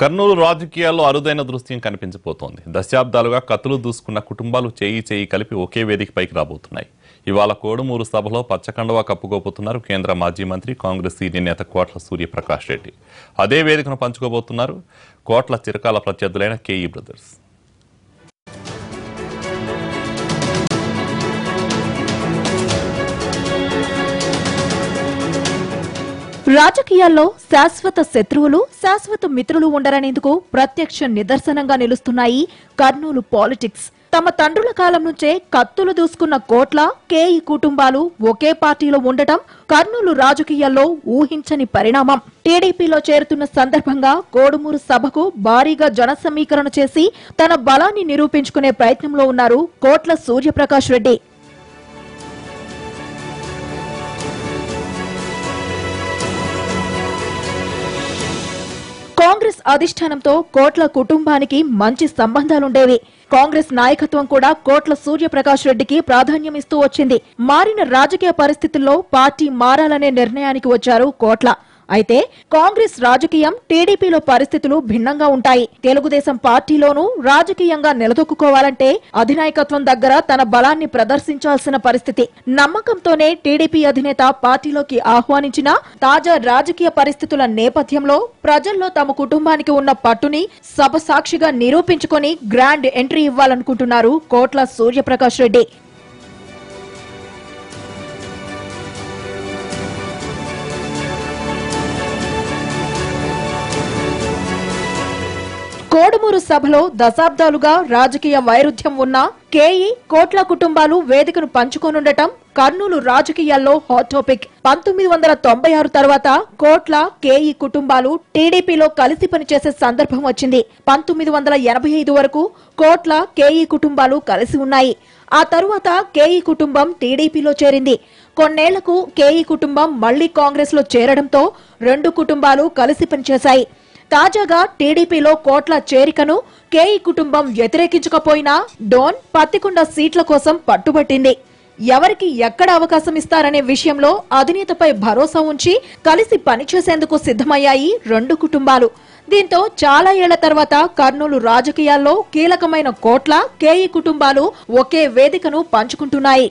కర్నూలు రాజకీయాల్లో అరుదైన దృశ్యం కనిపించబోతోంది. దశాబ్దాలుగా కత్తులు దూసుకున్న కుటుంబాలు చేయి చేయి కలిపి ఒకే వేదిక పైకి రాబోతున్నాయి. ఇవాళ కోడుమూరు సభలో పచ్చకండవా కప్పుకోబోతున్నారు కేంద్ర మాజీ మంత్రి కాంగ్రెస్ సీనియర్ నేత కోట్ల సూర్యప్రకాష్ రెడ్డి. అదే వేదికను పంచుకోబోతున్నారు కోట్ల చిరకాల ప్రత్యర్థులైన కేఈ బ్రదర్స్. రాజకీయాల్లో శాశ్వత శత్రువులు శాశ్వత మిత్రులు ఉండరనేందుకు ప్రత్యక్ష నిదర్శనంగా నిలుస్తున్నాయి కర్నూలు పాలిటిక్స్. తమ తండ్రుల కాలం నుంచే కత్తులు దూసుకున్న కోట్ల కేఈ కుటుంబాలు ఒకే పార్టీలో ఉండటం కర్నూలు రాజకీయాల్లో ఊహించని పరిణామం. టీడీపీలో చేరుతున్న సందర్భంగా కోడుమూరు సభకు భారీగా జన సమీకరణ చేసి తన బలాన్ని నిరూపించుకునే ప్రయత్నంలో ఉన్నారు కోట్ల సూర్యప్రకాష్ రెడ్డి. కాంగ్రెస్ అధిష్టానంతో కోట్ల కుటుంబానికి మంచి సంబంధాలుండేవి. కాంగ్రెస్ నాయకత్వం కూడా కోట్ల సూర్యప్రకాష్ రెడ్డికి ప్రాధాన్యమిస్తూ వచ్చింది. మారిన రాజకీయ పరిస్థితుల్లో పార్టీ మారాలనే నిర్ణయానికి వచ్చారు కోట్ల. అయితే కాంగ్రెస్ రాజకీయం టీడీపీలో పరిస్థితులు భిన్నంగా ఉంటాయి. తెలుగుదేశం పార్టీలోనూ రాజకీయంగా నిలదొక్కుకోవాలంటే అధినాయకత్వం దగ్గర తన బలాన్ని ప్రదర్శించాల్సిన పరిస్థితి. నమ్మకంతోనే టీడీపీ అధినేత పార్టీలోకి ఆహ్వానించిన తాజా రాజకీయ పరిస్థితుల నేపథ్యంలో ప్రజల్లో తమ కుటుంబానికి ఉన్న పట్టుని సభ సాక్షిగా నిరూపించుకొని గ్రాండ్ ఎంట్రీ ఇవ్వాలనుకుంటున్నారు కోట్ల సూర్యప్రకాష్ రెడ్డి. నందమూరు సభలో దశాబ్దాలుగా రాజకీయ వైరుధ్యం ఉన్న కేఈ కోట్ల కుటుంబాలు వేదికను పంచుకోనుండటం కర్నూలు రాజకీయాల్లో హాట్ టాపిక్. పంతొమ్మిది వందల తొంభై ఆరు తర్వాత కోట్ల కేఈ కుటుంబాలు టీడీపీలో కలిసి పనిచేసే సందర్భం వచ్చింది. పంతొమ్మిది వందల ఎనభై ఐదు వరకు కోట్ల కేఈ కుటుంబాలు కలిసి ఉన్నాయి. ఆ తరువాత కేఈ కుటుంబం టీడీపీలో చేరింది. కొన్నేళ్ళకు కేఈ కుటుంబం మళ్ళీ కాంగ్రెస్లో చేరడంతో రెండు కుటుంబాలు కలిసి పనిచేశాయి. తాజాగా టీడీపీలో కోట్ల చేరికను కేఈ కుటుంబం వ్యతిరేకించకపోయినా డోన్ పత్తికొండ సీట్ల కోసం పట్టుబట్టింది. ఎవరికి ఎక్కడ అవకాశం ఇస్తారనే విషయంలో అధినేతపై భరోసా ఉంచి కలిసి పనిచేసేందుకు సిద్ధమయ్యాయి రెండు కుటుంబాలు. దీంతో చాలా ఏళ్ళ తర్వాత కర్నూలు రాజకీయాల్లో కీలకమైన కోట్ల కేఈ కుటుంబాలు ఒకే వేదికను పంచుకుంటున్నాయి.